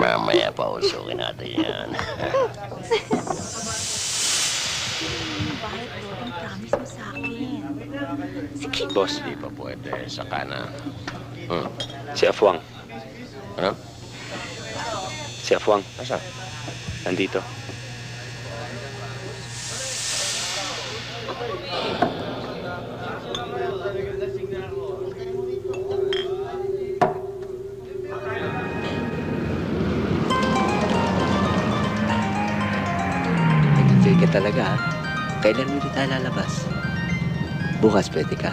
Mamaya pa usukin natin yan. Bakit Robin, promise mo sa akin? Sige. Boss, di pa pwede. Saka na. Hmm. Si Afwang. Ano? Si Afwang. Asa? Nandito. Nag-enjoy talaga, ha? Kailan ulit tayo lalabas? Bukas pwede ka.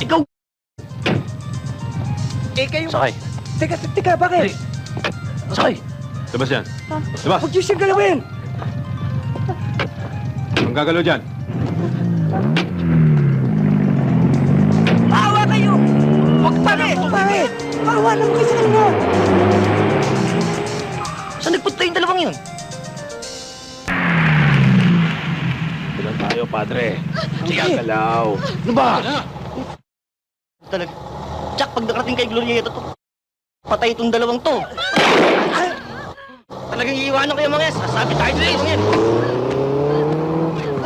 Ikaw! Eh, kayo... Sakay. Teka, teka, bakit? Sakay! Labas yan. Labas. Huwag niyo siyang galawin! Ang gagalaw dyan. Tayo, padre. Sige. Galaw. Ano ba? Talag... Tsak, pag nakarating kay Glorieta to, patay itong dalawang to. Talagang iiwanan kayo mga yes. Sasabi tayo sa dalawang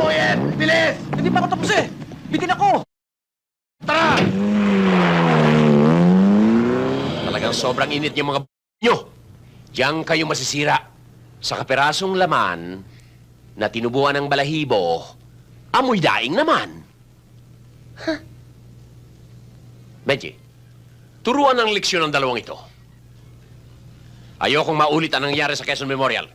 yan. Bilis! Hindi pa ako tapos eh! Bitin ako! Tara! Talagang sobrang init yung mga b- nyo. Diyan kayo masisira. Sa kaperasong laman na tinubuan ng balahibo, amoy daing naman. Huh? Benji, turuan ng leksyon ng dalawang ito. Ayokong maulit ang nangyari sa Quezon Memorial.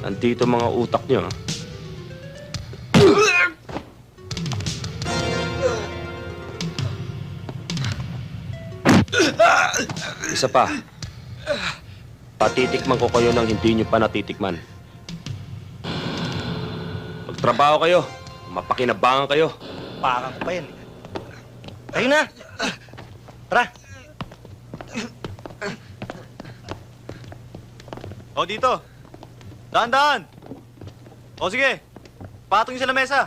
Nandito mga utak nyo. ha? Isa pa. Patitikman ko kayo ng hindi nyo pa natitikman. Magtrabaho kayo. Mapakinabangan kayo. Parang pa yan. Tayo na! Tara! O, dito. Daan-daan. O, sige. Patong sa lamesa.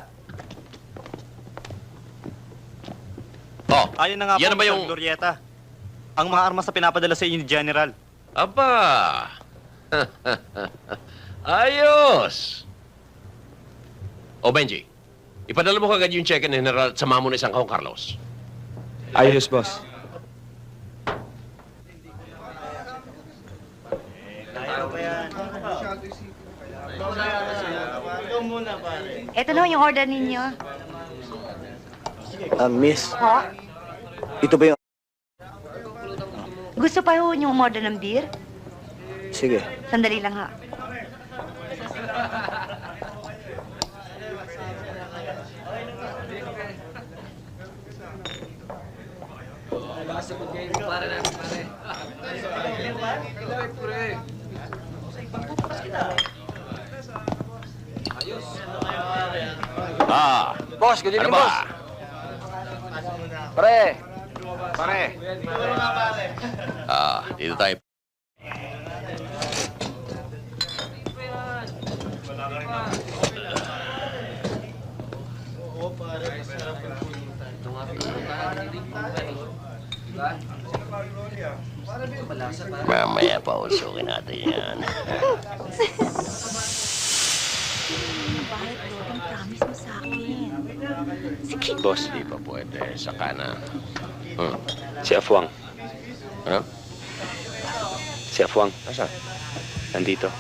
Oh, Ayun na nga Yan na po, ba yung- Glorieta. Ang mga armas na pinapadala sa inyo ni General. Aba! Ayos! O Benji, ipadala mo kagad yung check ni General at sama mo na isang kahong Carlos. Ayos, boss. Ito naman yung order ninyo. Ah, miss, Ho? ito ba yung... Gusto pa ho yung order ng beer? Sige. Sandali lang ha. Ah, Boss, good ano ba? Pare! Pare! Ah, dito tayo. Mamaya pa usukin natin yan. Boss, di pa pwede. Saka na. Hmm. Si Afwang. Ano? Si Afwang. Asa? Nandito.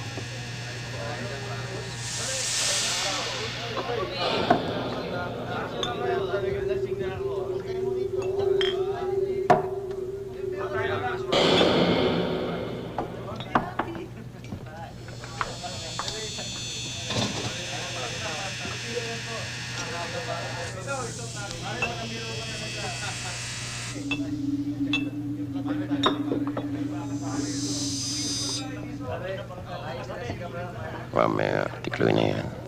Mamaya, tikloy na yan.